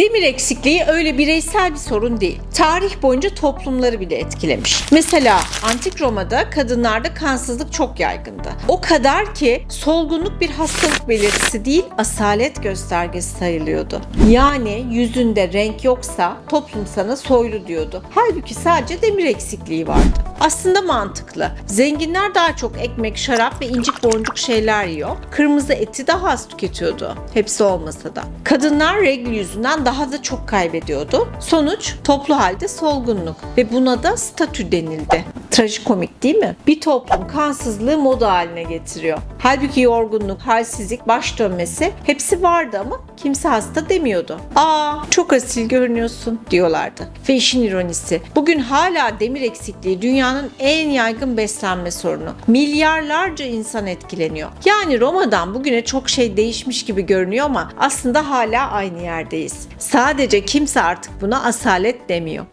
Demir eksikliği öyle bireysel bir sorun değil. Tarih boyunca toplumları bile etkilemiş. Mesela Antik Roma'da kadınlarda kansızlık çok yaygındı. O kadar ki solgunluk bir hastalık belirtisi değil, asalet göstergesi sayılıyordu. Yani yüzünde renk yoksa toplum sana soylu diyordu. Halbuki sadece demir eksikliği vardı. Aslında mantıklı. Zenginler daha çok ekmek, şarap ve incik boncuk şeyler yiyor. Kırmızı eti daha az tüketiyordu. Hepsi olmasa da. Kadınlar regl yüzünden daha da çok kaybediyordu. Sonuç toplu halde solgunluk ve buna da statü denildi. Trajikomik değil mi? Bir toplum kansızlığı moda haline getiriyor. Halbuki yorgunluk, halsizlik, baş dönmesi hepsi vardı ama kimse hasta demiyordu. Aa çok asil görünüyorsun diyorlardı. Ve işin ironisi bugün hala demir eksikliği dünyanın en yaygın beslenme sorunu. Milyarlarca insan etkileniyor. Yani Roma'dan bugüne çok şey değişmiş gibi görünüyor ama aslında hala aynı yerdeyiz. Sadece kimse artık buna asalet demiyor.